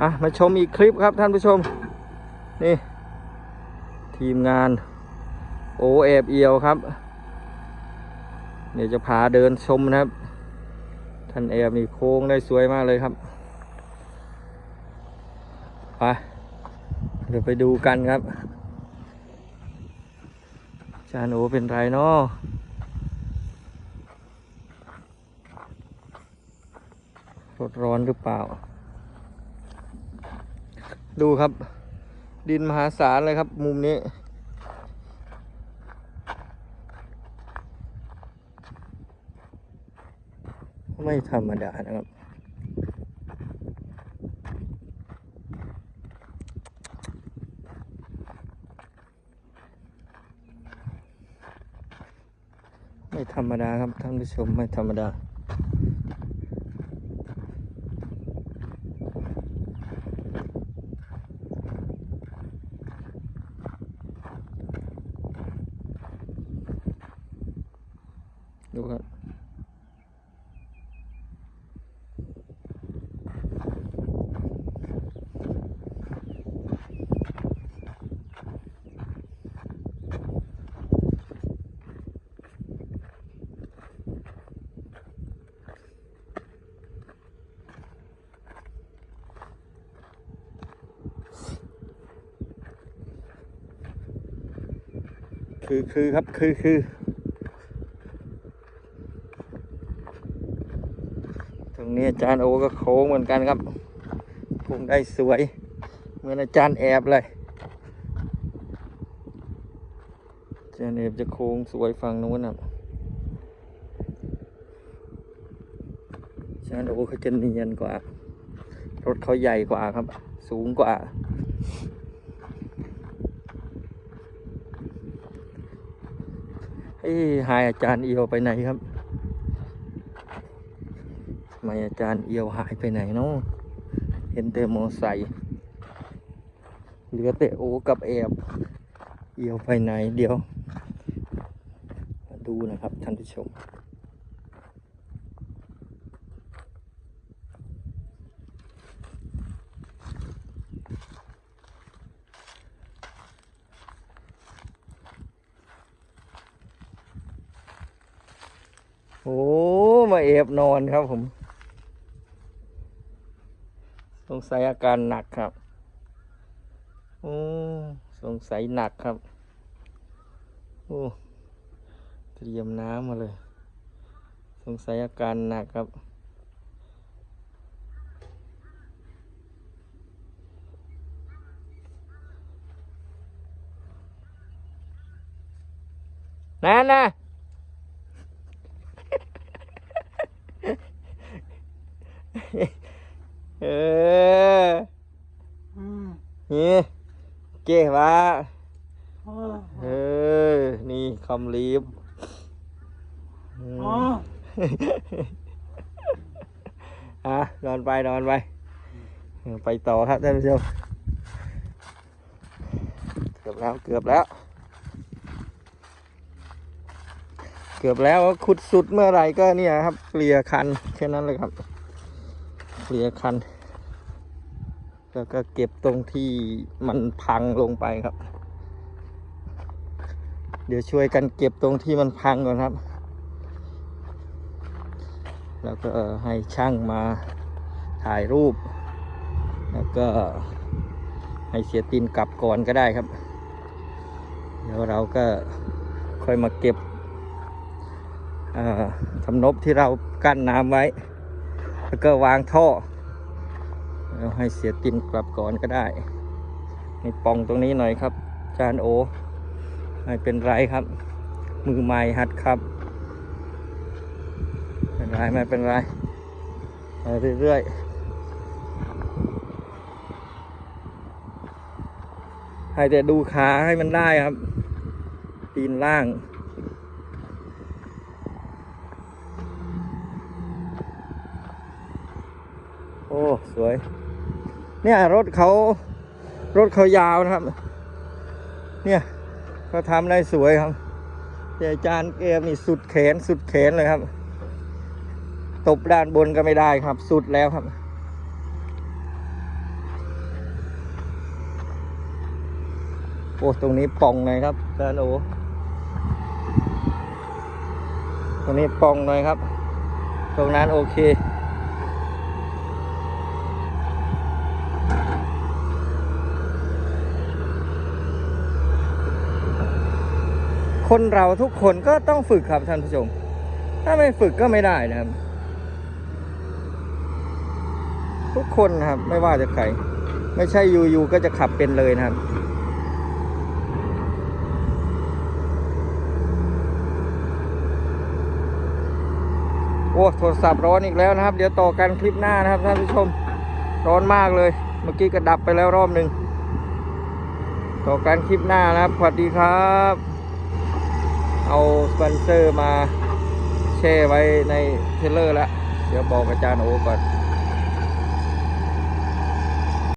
อะมาชมอีกคลิปครับท่านผู้ชม นี่ ทีมงาน โอแอบเอียวครับ เดี๋ยวจะพาเดินชมนะครับ ท่านแอบนี่โค้งได้สวยมากเลยครับไปเดี๋ยวไปดูกันครับจานโอเป็นไรเนาะรถร้อนหรือเปล่า ดูครับ ดินมหาศาลเลยครับ มุมนี้ ไม่ธรรมดานะครับไม่ธรรมดาครับท่านผู้ชมไม่ธรรมดา ดูครับ คือคือครับคือคือ ตรงนี้อาจารย์โอก็โค้งเหมือนกันครับคงได้สวย เหมือนอาจารย์แอบเลยอาจารย์แอบจะโค้งสวยฝั่งนู้นครับอาจารย์โอเขาจะเนียนกว่า รถเขาใหญ่กว่าครับ สูงกว่าเอ้ยหายอาจารย์เอียวไปไหนครับ ไมอาจารย์เอียวหายไปไหนเนาะเห็นแต่มอไซค์เหลือแต่โอกับแอบเอียวไปไหนเดี๋ยวมาดูนะครับท่านผู้ชมโอ้ มาเอบนอนครับผม งสัยอาการหนักครับโอ้สงสัยหนักครับโอ้เตรียมน้ำมาเลย สงสัยอาการหนักครับนั่นนะเออ อืม นี่ เก๋ว่าอ๋อเออ นี่คำลีบอืมอ๋ออะนอนไปนอนไปเออไปต่อครับท่านผู้ชมเกือบแล้วเกือบแล้ว เกือบแล้วขุดสุดเมื่อไหร่ก็เนี่ยครับเกลี่ยคันแค่นั้นเลยครับเกลี่ยคัน แล้วก็เก็บตรงที่มันพังลงไปครับ เดี๋ยวช่วยกันเก็บตรงที่มันพังก่อนครับ แล้วก็ให้ช่างมาถ่ายรูป แล้วก็ให้เสียตินกลับก่อนก็ได้ครับ เดี๋ยวเราก็ค่อยมาเก็บทำนบที่เรากั้นน้ำไว้ แล้วก็วางท่อ แล้วให้เสียตินกลับก่อนก็ได้นี่ปองตรงนี้หน่อยครับ จานโอ ไม่เป็นไรครับ มือใหม่หัดครับ เป็นไรไม่เป็นไรไปเรื่อยๆ ให้แต่ดูขาให้มันได้ครับ ตีนล่างโอ้ สวย เนี่ยรถเขารถเขายาวนะครับ เนี่ยเขาทำได้สวยครับเจจานเกมนี่สุดแขนสุดแขนเลยครับ ตบด้านบนก็ไม่ได้ครับ สุดแล้วครับโอ้ตรงนี้ป่องหน่อยครับจานโอตรงนี้ป่องหน่อยครับ ตรงนั้นโอเค คนเราทุกคนก็ต้องฝึกครับท่านผู้ชม ถ้าไม่ฝึกก็ไม่ได้นะครับ ทุกคนครับ ไม่ว่าจะใคร ไม่ใช่อยู่ๆก็จะขับเป็นเลยนะครับโอ้โทรศัพท์ร้อนอีกแล้วนะครับ เดี๋ยวต่อกันคลิปหน้านะครับท่านผู้ชม ร้อนมากเลย เมื่อกี้ก็ดับไปแล้วรอบหนึ่งต่อกันคลิปหน้านะครับ สวัสดีครับ เอาสปอนเซอร์มาแช่ไว้ในเทรลเลอร์แล้ว เดี๋ยวบอกอาจารย์โอก่อน